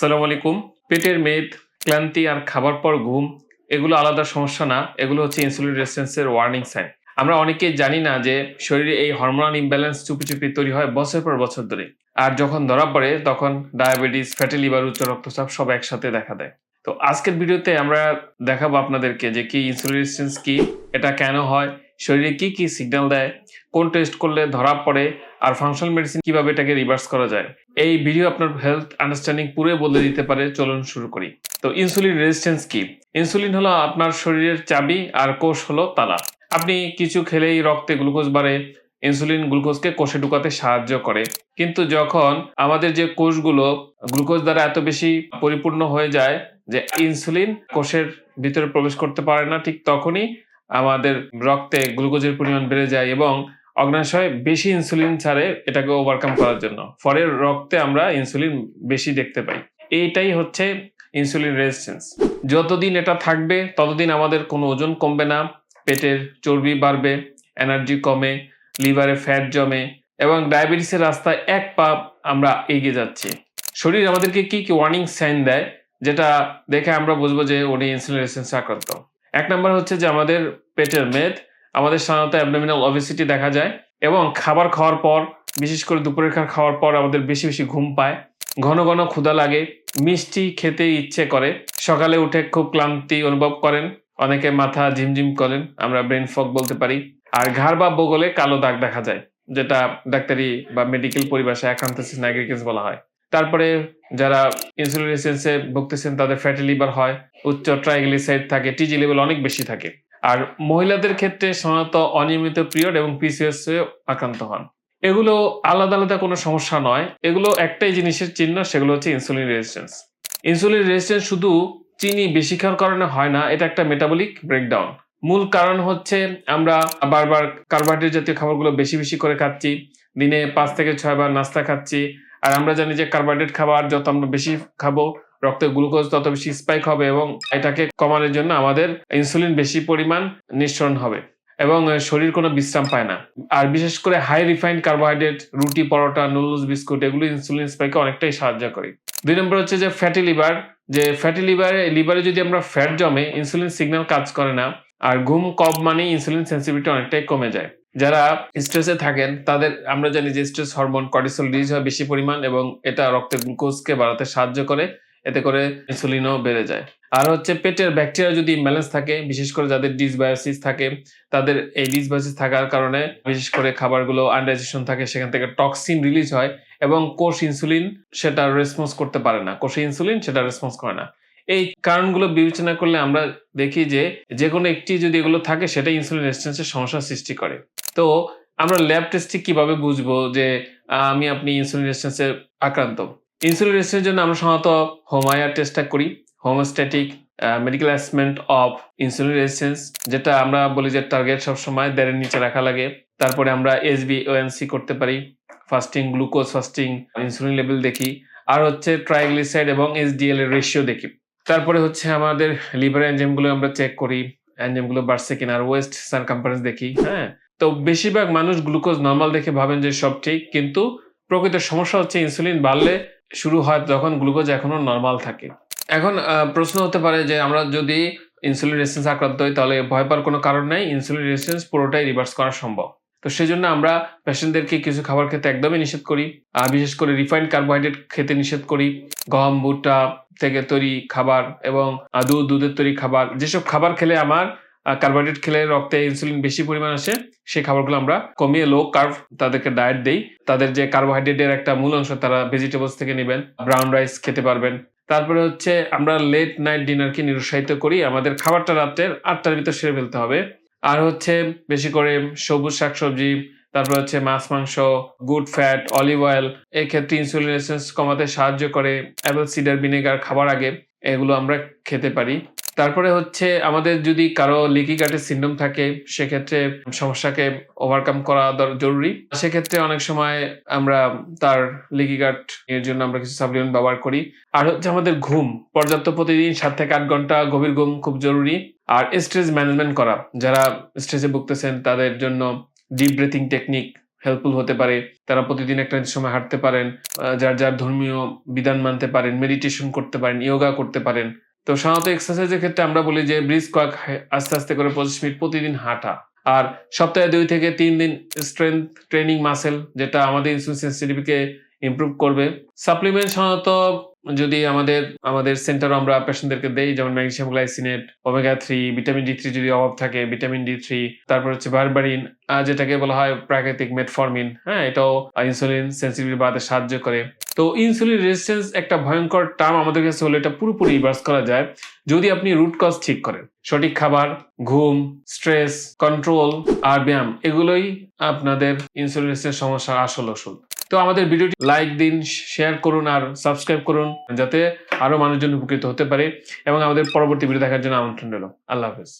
সালাম আলাইকুম। পেটের মেদ, ক্লান্তি আর খাবার পর ঘুম, এগুলো আলাদা সমস্যা না, এগুলো হচ্ছে ইনসুলিন রেসিস্টেন্সের ওয়ার্নিং সাইন আমরা অনেকেই জানি না যে শরীরে এই হরমোনাল ইমব্যালেন্স চুপি চুপি তৈরি হয় বছর পর বছর ধরে। আর যখন ধরা পড়ে, তখন ডায়াবেটিস ফ্যাটি লিভার উচ্চ রক্তচাপ সব একসাথে দেখা দেয়। তো আজকের ভিডিওতে আমরা দেখাবো আপনাদেরকে যে কি ইনসুলিন রেসিস্টেন্স কি, এটা কেন হয় শরীরে কি কি সিগন্যাল দেয়, কোন টেস্ট করলে ধরা পড়ে, আর ফাংশনাল মেডিসিন কীভাবে এটাকে রিভার্স করা যায়, এই ভিডিও আপনার হেলথ আন্ডারস্ট্যান্ডিং পুরো বদলে দিতে পারে, চলুন শুরু করি। তো ইনসুলিন রেজিস্ট্যান্স কি? ইনসুলিন হলো আপনার শরীরের চাবি আর কোষ হলো তালা। আপনি কিছু খেলেই রক্তে গ্লুকোজ বাড়ে ইনসুলিন গ্লুকোজকে কোষে ঢুকাতে সাহায্য করে। কিন্তু যখন আমাদের যে কোষগুলো গ্লুকোজ দ্বারা এত বেশি পরিপূর্ণ হয়ে যায় যে ইনসুলিন কোষের ভিতরে প্রবেশ করতে পারে না, ঠিক তখনই আমাদের রক্তে গ্লুকোজের পরিমাণ বেড়ে যায় এবং অগ্নাশয় বেশি ইনসুলিন ছাড়ে এটাকে ওভারকাম করার জন্য। ফলে রক্তে আমরা ইনসুলিন বেশি দেখতে পাই। এইটাই হচ্ছে ইনসুলিন রেজিস্ট্যান্স যতদিন এটা থাকবে, ততদিন আমাদের কোনো ওজন কমবে না, পেটের চর্বি বাড়বে এনার্জি কমে লিভারে ফ্যাট জমে এবং ডায়াবেটিসের রাস্তায় এক পা আমরা এগিয়ে যাচ্ছি। শরীর আমাদেরকে কি কি ওয়ার্নিং সাইন দেয়, যেটা দেখে আমরা বুঝব যে উনি ইনসুলিন রেজিস্ট্যান্স আক্রান্ত। এক নম্বর হচ্ছে যে আমাদের পেটের মেদ, আমাদের সাধারণত অ্যাবডোমিনাল অবিসিটি দেখা যায় এবং খাবার খাওয়ার পর, বিশেষ করে দুপুরের খাবার খাওয়ার পর আমাদের বেশি বেশি ঘুম পায়। ঘন ঘন ক্ষুধা লাগে, মিষ্টি খেতে ইচ্ছে করে। সকালে উঠে খুব ক্লান্তি অনুভব করেন, অনেকে মাথা ঝিমঝিম করেন, আমরা ব্রেন ফগ বলতে পারি। আর ঘাড় বা বগলে কালো দাগ দেখা যায়, যেটা ডাক্তারি বা মেডিকেল পরিভাষায় অ্যাকান্থোসিস নাইগ্রিকেন্স বলা হয়। তারপরে যারা ইনসুলিন রেসিস্টেন্সে ভুগতেছেন, তাদের ফ্যাটি লিভার হয়, উচ্চ ট্রাইগ্লিসাইড থাকে টিজি লেভেল অনেক বেশি থাকে। আর মহিলাদের ক্ষেত্রে সাধারণত অনিয়মিত পিরিয়ড এবং পিসিএস আক্রান্ত হন। এগুলো আলাদা আলাদা কোনো সমস্যা নয়। এগুলো একটাই জিনিসের চিহ্ন, সেগুলো হচ্ছে ইনসুলিন রেজিস্ট্যান্স ইনসুলিন রেজিস্ট্যান্স শুধু চিনি বেশি খাওয়ার কারণে হয় না, এটা একটা মেটাবলিক ব্রেকডাউন মূল কারণ হচ্ছে আমরা বারবার কার্বোহাইড্রেট জাতীয় খাবারগুলো বেশি বেশি করে খাচ্ছি, দিনে পাঁচ থেকে ছয় বার নাস্তা খাচ্ছি আর আমরা জানি যে কার্বোহাইড্রেট খাবার যত আমরা বেশি খাব রক্তে গ্লুকোজ তত বেশি স্পাইক হবে এবং এটাকে কমানোর জন্য আমাদের ইনসুলিন বেশি পরিমাণ নিঃসরণ হবে এবং শরীর কোনো বিশ্রাম পায় না। আর বিশেষ করে হাই রিফাইন্ড কার্বোহাইড্রেট রুটি, পরোটা, নুডলস, বিস্কুট, এগুলো ইনসুলিন স্পাইকে অনেকটাই সাহায্য করে। দুই নম্বর হচ্ছে যে ফ্যাটি লিভার যে ফ্যাটি লিভারে লিভারে যদি আমরা ফ্যাট জমে ইনসুলিন সিগন্যাল কাজ করে না, আর ঘুম কম মানে ইনসুলিন সেন্সিটিভিটি অনেকটাই কমে যায়। যারা স্ট্রেসে থাকেন, তাদের, আমরা জানি যে স্ট্রেস হরমোন কর্টিসল রিলিজ হয় বেশি পরিমাণ এবং এটা রক্তে গ্লুকোজকে বাড়াতে সাহায্য করে, এতে করে ইনসুলিনও বেড়ে যায়। আর হচ্ছে পেটের ব্যাকটেরিয়া যদি ইমব্যালেন্স থাকে, বিশেষ করে যাদের ডিসবায়োসিস থাকে, তাদের এই ডিসবায়োসিস থাকার কারণে বিশেষ করে খাবারগুলো আনডাইজেশন থাকে, সেখান থেকে টক্সিন রিলিজ হয় এবং কোষ ইনসুলিন সেটা রেসপন্স করতে পারে না। কোষে ইনসুলিন সেটা রেসপন্স করে না। এই কারণগুলো বিবেচনা করলে আমরা দেখি যে যে কোনো একটি যদি এগুলো থাকে সেটা ইনসুলিন রেজিস্ট্যান্সের সমস্যার সৃষ্টি করে। তো আমরা ল্যাব টেস্টে কীভাবে বুঝব যে আমি আপনি ইনসুলিন রেজিস্ট্যান্সের আক্রান্ত? ইনসুলিন রেজিস্ট্যান্সের জন্য আমরা সাধারণত হোমায়ার টেস্টটা করি। Homeostatic medical assessment of insulin resistance যেটা আমরা বলি যে টার্গেট সবসময় দেড়ের নিচে রাখা লাগে। তারপরে আমরা এসবি ওএনসি করতে পারি। Fasting glucose fasting insulin level দেখি। আর হচ্ছে ট্রাইগ্লিসাইড এবং এসডিএল এর রেশিও দেখি। তারপরে হচ্ছে আমাদের লিভার এনজাইমগুলো আমরা চেক করি। এনজাইমগুলো বাড়ছে কিনা? আর ওয়েস্ট সার্কাম্পারেন্স দেখি হ্যাঁ? তো বেশিরভাগ মানুষ গ্লুকোজ নর্মাল দেখে ভাবেন যে সব ঠিক, কিন্তু প্রকৃত সমস্যা হচ্ছে ইনসুলিন বাড়লে শুরু হয় যখন গ্লুকোজ এখনও নর্মাল থাকে। এখন প্রশ্ন হতে পারে যে আমরা যদি ইনসুলিন রেসিস্টেন্স আক্রান্ত হই, তাহলে ভয় পাওয়ার কোনো কারণ নেই ইনসুলিন রেসিস্টেন্স পুরোটাই রিভার্স করা সম্ভব। তো সেই জন্য আমরা পেশেন্টদেরকে কিছু খাবার খেতে একদমই নিষেধ করি আর বিশেষ করে রিফাইন্ড কার্বোহাইড্রেট খেতে নিষেধ করি, গম, ভুট্টা থেকে তৈরি খাবার এবং দুধ, দুধের তৈরি খাবার, যেসব খাবার খেলে আমার কার্বোহাইড্রেট খেলে রক্তে ইনসুলিন বেশি পরিমাণ আসে, সেই খাবারগুলো আমরা কমিয়ে লো কার্ভ তাদেরকে ডায়েট দেই। তাদের যে কার্বোহাইড্রেটের একটা মূল অংশ তারা ভেজিটেবলস থেকে নেবেন ব্রাউন রাইস খেতে পারবেন। তারপরে হচ্ছে আমরা লেট নাইট ডিনারকে নিরুৎসাহিত করি। আমাদের খাবারটা রাত্রের আটটার ভিতর সেরে ফেলতে হবে। আর হচ্ছে বেশি করে সবুজ শাকসবজি, তারপর হচ্ছে মাছ, মাংস গুড ফ্যাট অলিভ অয়েল এক্ষেত্রে ক্ষেত্রে ইনসুলিন কমাতে সাহায্য করে অ্যাপেল সিডার ভিনেগার খাবার আগে এগুলো আমরা খেতে পারি। তারপরে হচ্ছে আমাদের যদি কারও লিকি গাটের সিন্ড্রোম থাকে, সেক্ষেত্রে সমস্যাকে ওভারকাম করা জরুরি। সেক্ষেত্রে অনেক সময় আমরা তার লিকি গাট এর জন্য আমরা কিছু সাপ্লিমেন্ট ব্যবহার করি। আর হচ্ছে আমাদের ঘুম, পর্যাপ্ত প্রতিদিন সাত থেকে আট ঘণ্টা গভীর ঘুম খুব জরুরি। আর স্ট্রেস ম্যানেজমেন্ট করা, যারা স্ট্রেসে ভুগতেছেন তাদের জন্য ডিপ ব্রিথিং টেকনিক হেল্পফুল হতে পারে। তারা প্রতিদিন একটা সময় হাঁটতে পারেন যার যার ধর্মীয় বিধান মানতে পারেন মেডিটেশন করতে পারেন ইয়োগা করতে পারেন। তো সাধারণত এক্সারসাইজের ক্ষেত্রে আমরা বলি যে ব্রিজ কয়েক আস্তে আস্তে করে পঁচিশ মিনিট প্রতিদিন হাঁটা। আর সপ্তাহে দুই থেকে তিন দিন স্ট্রেংথ ট্রেনিং মাসেল যেটা আমাদের ইনসুলিন সেন্সিটিভিকে ইম্প্রুভ করবে। সাপ্লিমেন্ট সাধারণত যদি আমাদের আমাদের সেন্টার আমরা পেশেন্টদেরকে দেই, যেমন magnesium glycinate omega three vitamin D three যদি অভাব থাকে ভিটামিন ডি থ্রি তারপর হচ্ছে বারবারিন যেটাকে বলা হয় প্রাকৃতিক মেটফর্মিন হ্যাঁ এটাও ইনসুলিন সেন্সিটিভিটি বাড়াতে সাহায্য করে। তো ইনসুলিন রেজিস্ট্যান্স একটা ভয়ঙ্কর টার্ম আমাদের কাছে হলে এটা পুরোপুরি রিভার্স করা যায়, যদি আপনি রুট কজ ঠিক করেন। সঠিক খাবার, ঘুম স্ট্রেস কন্ট্রোল আর ব্যায়াম, এগুলোই আপনাদের ইনসুলিন রেজিস্ট্যান্স সমস্যার আসল ওষুধ। তো আমাদের ভিডিওটি লাইক দিন শেয়ার করুন আর সাবস্ক্রাইব করুন যাতে আরও মানুষজন উপকৃত হতে পারে এবং আমাদের পরবর্তী ভিডিও দেখার জন্য আমন্ত্রণ রইল। আল্লাহ হাফেজ।